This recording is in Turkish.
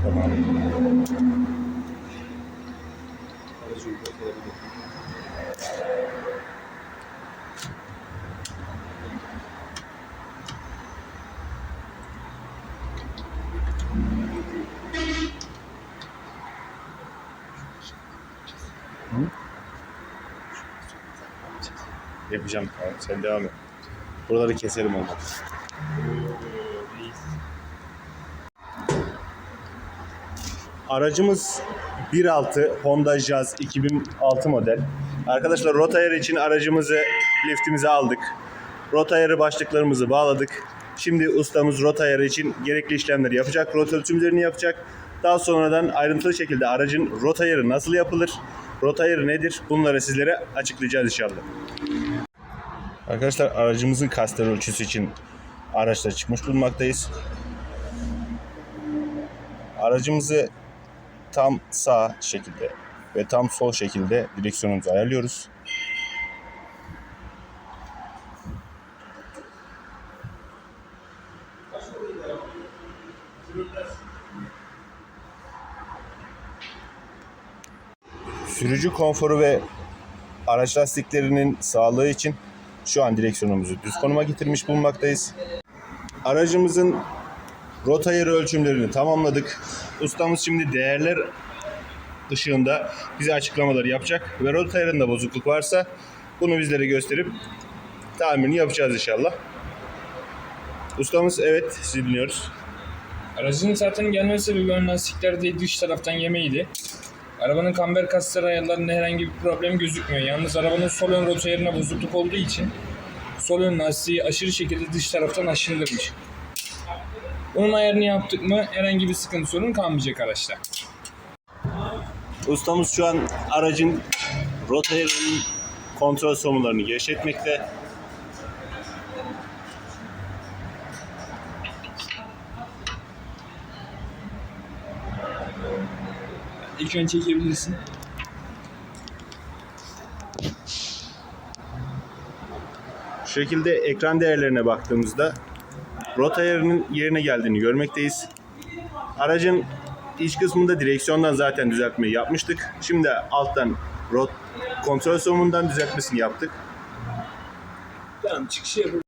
Tamam. Yapacağım tamam sen devam et. Buraları keserim olmadı. Aracımız 1.6 Honda Jazz 2006 model. Arkadaşlar rotayar için aracımızı liftimize aldık. Rotayarı başlıklarımızı bağladık. Şimdi ustamız rotayarı için gerekli işlemleri yapacak. Rota ölçümlerini yapacak. Daha sonradan ayrıntılı şekilde aracın rotayarı nasıl yapılır? Rotayarı nedir? Bunları sizlere açıklayacağız inşallah. Arkadaşlar aracımızın kaster ölçüsü için araçla çıkmış bulunmaktayız. Aracımızı tam sağ şekilde ve tam sol şekilde direksiyonumuzu ayarlıyoruz. Sürücü konforu ve araç lastiklerinin sağlığı için şu an direksiyonumuzu düz konuma getirmiş bulunmaktayız. Aracımızın rota yeri ölçümlerini tamamladık. Ustamız şimdi değerler ışığında bize açıklamalar yapacak ve rota yerinde bozukluk varsa bunu bizlere gösterip tamirini yapacağız inşallah. Ustamız evet sizi dinliyoruz. Aracın zaten gelme sebebi ön lastiklerde dış taraftan yemeydi. Arabanın kamber kasları ayarlarında herhangi bir problem gözükmüyor. Yalnız arabanın sol ön rota yerine bozukluk olduğu için sol ön lastiği aşırı şekilde dış taraftan aşındırmış. Onun ayarını yaptık mı herhangi bir sıkıntı sorun kalmayacak araçta. Ustamız şu an aracın rota yerinin kontrol somularını gevşetmekte. İlk önce çekebilirsin. Şu şekilde ekran değerlerine baktığımızda rota yerinin yerine geldiğini görmekteyiz. Aracın iç kısmında direksiyondan zaten düzeltmeyi yapmıştık. Şimdi alttan rot kontrol somundan düzeltmesini yaptık. Tamam çıkışı yapalım.